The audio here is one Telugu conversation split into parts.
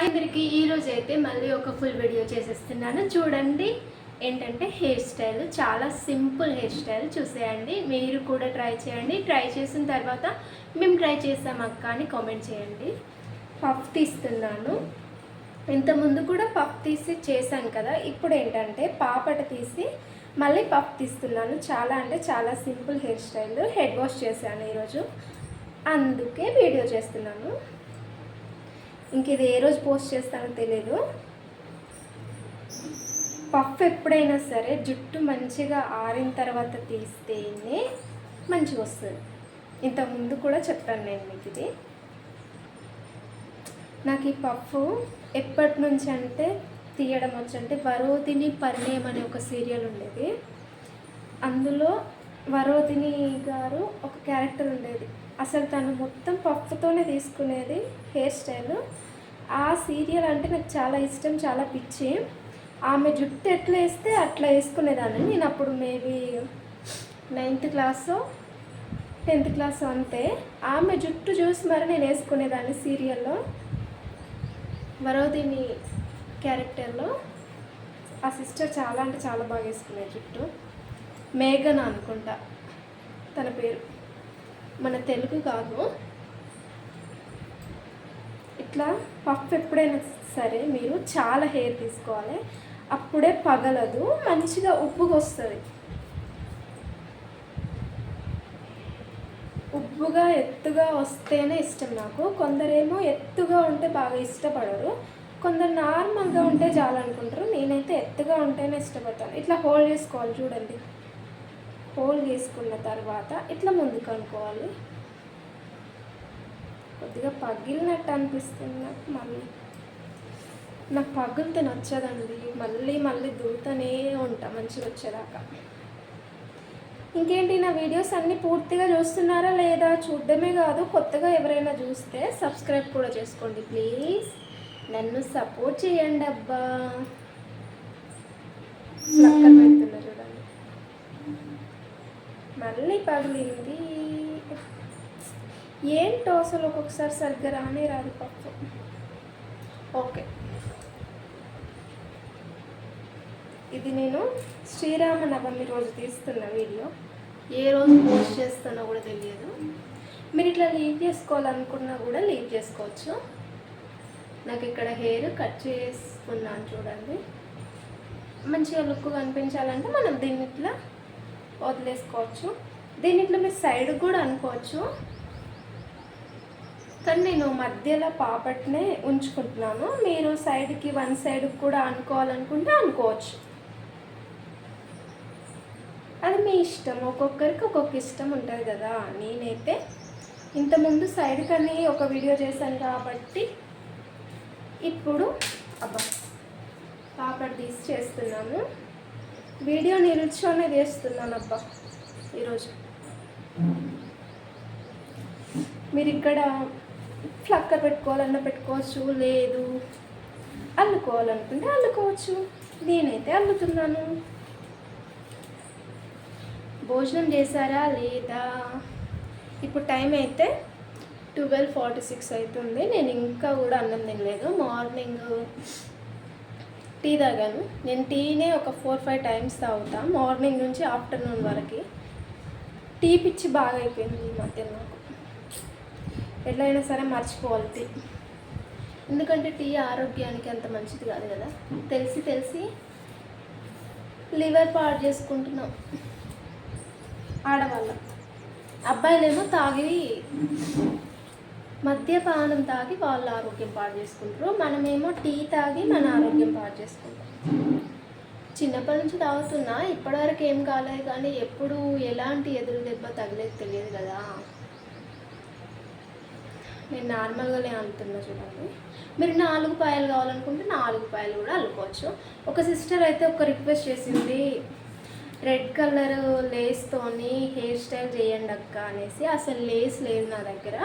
హాయ్ అందరికీ. ఈరోజు అయితే మళ్ళీ ఒక ఫుల్ వీడియో చేసేస్తున్నాను. చూడండి ఏంటంటే హెయిర్ స్టైల్ చాలా సింపుల్ హెయిర్ స్టైల్ చూసేయండి. మీరు కూడా ట్రై చేయండి. ట్రై చేసిన తర్వాత మేము ట్రై చేసాం అక్క అని కామెంట్ చేయండి. పఫ్ తీస్తున్నాను. ఇంతకుముందు కూడా పఫ్ తీసి చేశాను కదా. ఇప్పుడు ఏంటంటే పాపట తీసి మళ్ళీ పఫ్ తీస్తున్నాను. చాలా అంటే చాలా simple hair style head wash చేశాను ఈరోజు. అందుకే వీడియో చేస్తున్నాను. ఇంక ఇది ఏ రోజు పోస్ట్ చేస్తానో తెలియదు పఫ్ ఎప్పుడైనా సరే జుట్టు మంచిగా ఆరిన తర్వాత తీస్తేనే మంచిగా వస్తుంది. ఇంతకుముందు కూడా చెప్పాను నేను మీకు ఇది. నాకు ఈ పఫ్ ఎప్పటి నుంచి అంటే తీయడం వచ్చి అంటే వరోధిని పరిణయం అనే ఒక సీరియల్ ఉండేది. అందులో వరోధిని గారు ఒక క్యారెక్టర్ ఉండేది. అసలు తను మొత్తం పప్పుతోనే తీసుకునేది హెయిర్ స్టైల్. ఆ సీరియల్ అంటే నాకు చాలా ఇష్టం చాలా పిచ్చి. ఆమె జుట్టు ఎట్లా వేస్తే అట్లా వేసుకునేదాన్ని. నేను అప్పుడు maybe ninth class tenth class అంతే. ఆమె జుట్టు చూసి మరి నేను వేసుకునేదాన్ని సీరియల్లో. వరోదిని క్యారెక్టర్లో. ఆ సిస్టర్ చాలా అంటే చాలా బాగా వేసుకునేది జుట్టు. మేఘన అనుకుంటా తన పేరు. మన తెలుగు కాదు. ఇట్లా పఫ్ ఎప్పుడైనా సరే మీరు చాలా హెయిర్ తీసుకోవాలి. అప్పుడే పగలదు మంచిగా ఉబ్బుగా వస్తుంది ఉప్పుగా ఎత్తుగా వస్తేనే ఇష్టం నాకు. కొందరేమో ఎత్తుగా ఉంటే బాగా ఇష్టపడరు. కొందరు నార్మల్గా ఉంటే చాలు అనుకుంటారు నేనైతే ఎత్తుగా ఉంటేనే ఇష్టపడతాను. ఇట్లా హోల్డ్ చేసుకోవాలి చూడండి. వేసుకున్న తర్వాత ఇట్లా ముందుకు అనుకోవాలి? కొద్దిగా పగిలినట్టు అనిపిస్తుంది నాకు మళ్ళీ. నాకు పగులుతే నచ్చదండి. మళ్ళీ మళ్ళీ దూతనే ఉంటా మంచిగా వచ్చేదాకా. ఇంకేంటి నా వీడియోస్ అన్నీ పూర్తిగా చూస్తున్నారా లేదా? చూడడమే కాదు కొత్తగా ఎవరైనా చూస్తే సబ్స్క్రైబ్ కూడా చేసుకోండి ప్లీజ్. నన్ను సపోర్ట్ చేయండి అబ్బా. మళ్ళీ పగిలింది. ఏంటో అసలు ఒక్కొక్కసారి సరిగ్గా రానే రాదు పప్పు. ఓకే. ఇది నేను శ్రీరామ నవమి రోజు తీస్తున్న వీడియో. ఏ రోజు పోస్ట్ చేస్తానో కూడా తెలియదు. మీరు ఇట్లా లీవ్ చేసుకోవాలనుకున్నా కూడా లీవ్ చేసుకోవచ్చు. నాకు ఇక్కడ హెయిర్ కట్ చేసుకున్నాను చూడండి. మంచిగా లుక్ కనిపించాలంటే మనం దీన్ని ఇట్లా వదిలేసుకోవచ్చు. దీన్ని ఇట్లా మీరు సైడ్ కూడా అనుకోవచ్చు. కానీ నేను మధ్యలో పాపట్నే ఉంచుకుంటున్నాను. మీరు సైడ్కి వన్ సైడ్కి కూడా అనుకోవాలనుకుంటే అనుకోవచ్చు. అది మీ ఇష్టం. ఒక్కొక్కరికి ఒక్కొక్క ఇష్టం ఉంటుంది కదా. నేనైతే ఇంతకుముందు సైడ్ కానీ ఒక వీడియో చేశాను కాబట్టి ఇప్పుడు అబ్బా పాపడ్ తీసి చేస్తున్నాము వీడియో నిల్చొనే చేస్తున్నాను అబ్బా ఈరోజు. మీరు ఇక్కడ ఫ్లక్కర్ పెట్టుకోవాలన్నా పెట్టుకోవచ్చు లేదు. అల్లుకోవాలనుకుంటే అల్లుకోవచ్చు. నేనైతే అల్లుతున్నాను. భోజనం చేశారా లేదా? ఇప్పుడు టైం అయితే ట్వెల్వ్ ఫార్టీ సిక్స్ అవుతుంది. నేను ఇంకా కూడా అన్నం తినలేదు. మార్నింగ్ టీ తాగాను. నేను టీనే ఒక ఫోర్ ఫైవ్ టైమ్స్ తాగుతా మార్నింగ్ నుంచి ఆఫ్టర్నూన్ వరకు. టీ పిచ్చి బాగా అయిపోయింది ఈ మధ్య నాకు. ఎట్లయినా సరే మర్చిపోవాలి టీ. ఎందుకంటే టీ ఆరోగ్యానికి అంత మంచిది కాదు కదా. తెలిసి తెలిసి లివర్ పాడు చేసుకుంటున్నాం. ఆడవాళ్ళం. అబ్బాయిలేమో తాగి మద్యపానం తాగి వాళ్ళ ఆరోగ్యం పాడు చేసుకుంటారు. మనమేమో టీ తాగి మన ఆరోగ్యం పాడు చేసుకుంటాం. చిన్నప్పటి నుంచి తాగుతున్నా ఇప్పటివరకు ఏం కాలేదు కానీ ఎప్పుడు ఎలాంటి ఎదురు దెబ్బ తగిలేదు తెలియదు కదా. నేను నార్మల్గానే అంటున్నా చూడండి. మీరు నాలుగు పాయలు కావాలనుకుంటే నాలుగు పాయలు కూడా అల్లుకోవచ్చు. ఒక సిస్టర్ అయితే ఒక రిక్వెస్ట్ చేసింది రెడ్ కలర్ లేస్తోని హెయిర్ స్టైల్ చేయండి అక్క అనేసి. అసలు లేస్ లేదు నా దగ్గర.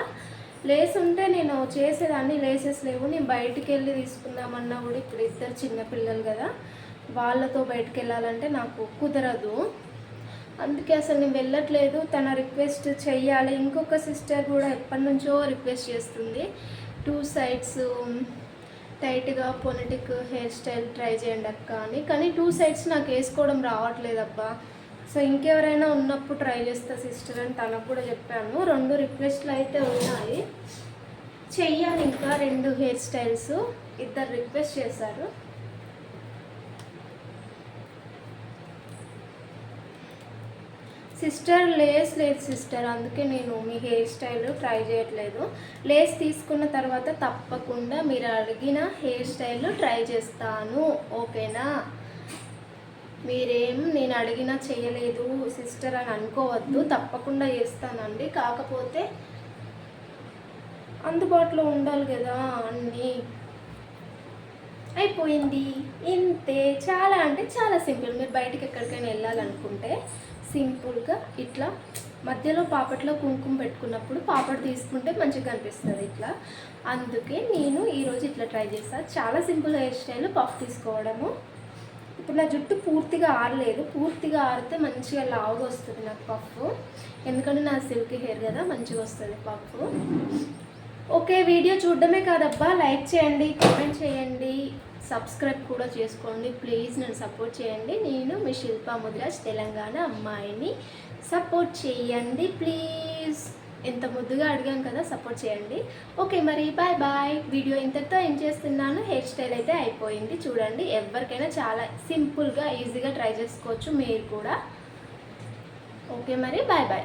లేస్ ఉంటే నేను చేసేదాన్ని లేసెస్ లేవు నేను బయటికి వెళ్ళి తీసుకుందామన్నా కూడా ఇప్పుడు ఇద్దరు చిన్నపిల్లలు కదా. వాళ్ళతో బయటకు వెళ్ళాలంటే నాకు కుదరదు. అందుకే అసలు నేను వెళ్ళట్లేదు. తన రిక్వెస్ట్ చెయ్యాలి. ఇంకొక సిస్టర్ కూడా ఎప్పటి నుంచో రిక్వెస్ట్ చేస్తుంది. టూ సైడ్స్ టైట్గా పొలిటిక్ హెయిర్ స్టైల్ ట్రై చేయండి అక్క అని. కానీ టూ సైడ్స్ నాకు వేసుకోవడం రావట్లేదు అబ్బా సో ఇంకెవరైనా ఉన్నప్పుడు ట్రై చేస్తా సిస్టర్ అని తనకు కూడా చెప్పాను. రెండు రిక్వెస్ట్లు అయితే ఉన్నాయి. చెయ్యాలి ఇంకా రెండు హెయిర్ స్టైల్స్. ఇద్దరు రిక్వెస్ట్ చేశారు. సిస్టర్ లేస్ లేదు సిస్టర్. అందుకే నేను మీ హెయిర్ స్టైల్ ట్రై చేయట్లేదు. లేస్ తీసుకున్న తర్వాత తప్పకుండా మీరు అడిగిన హెయిర్ స్టైల్ ట్రై చేస్తాను. ఓకేనా? మీరేం నేను అడిగినా చేయలేదు సిస్టర్ అని అనుకోవద్దు తప్పకుండా చేస్తానండి. కాకపోతే అందుబాటులో ఉండాలి కదా అన్నీ. అయిపోయింది. ఇంతే. చాలా అంటే చాలా సింపుల్. మీరు బయటకు ఎక్కడికైనా వెళ్ళాలనుకుంటే సింపుల్గా ఇట్లా మధ్యలో పాపట్లో కుంకుమ పెట్టుకున్నప్పుడు పాపడ్ తీసుకుంటే మంచిగా కనిపిస్తుంది ఇట్లా. అందుకే నేను ఈరోజు ఇట్లా ట్రై చేస్తాను చాలా సింపుల్ హెయిర్ స్టైల్ పఫ్ తీసుకోవడము. ఇప్పుడు నా జుట్టు పూర్తిగా ఆరలేదు. పూర్తిగా ఆరితే మంచిగా లావుగా వస్తుంది నాకు పఫ్. ఎందుకంటే నా సిల్క్ హెయిర్ కదా మంచిగా వస్తుంది పఫ్. ఓకే వీడియో చూడడమే కాదబ్బా. లైక్ చేయండి కామెంట్ చేయండి. సబ్స్క్రైబ్ కూడా చేసుకోండి. ప్లీజ్ నన్ను సపోర్ట్ చేయండి. నేను మీ శిల్పా ముద్రాజ్ తెలంగాణ అమ్మాయిని సపోర్ట్ చేయండి. ప్లీజ్. ఎంత ముద్దుగా అడిగాం కదా సపోర్ట్ చేయండి. ఓకే మరి బాయ్ బాయ్ వీడియో ఇంతటితో ఏం చేస్తున్నాను. హెయిర్ స్టైల్ అయితే అయిపోయింది. చూడండి ఎవరికైనా చాలా సింపుల్గా ఈజీగా ట్రై చేసుకోవచ్చు మీరు కూడా. ఓకే మరి బాయ్ బాయ్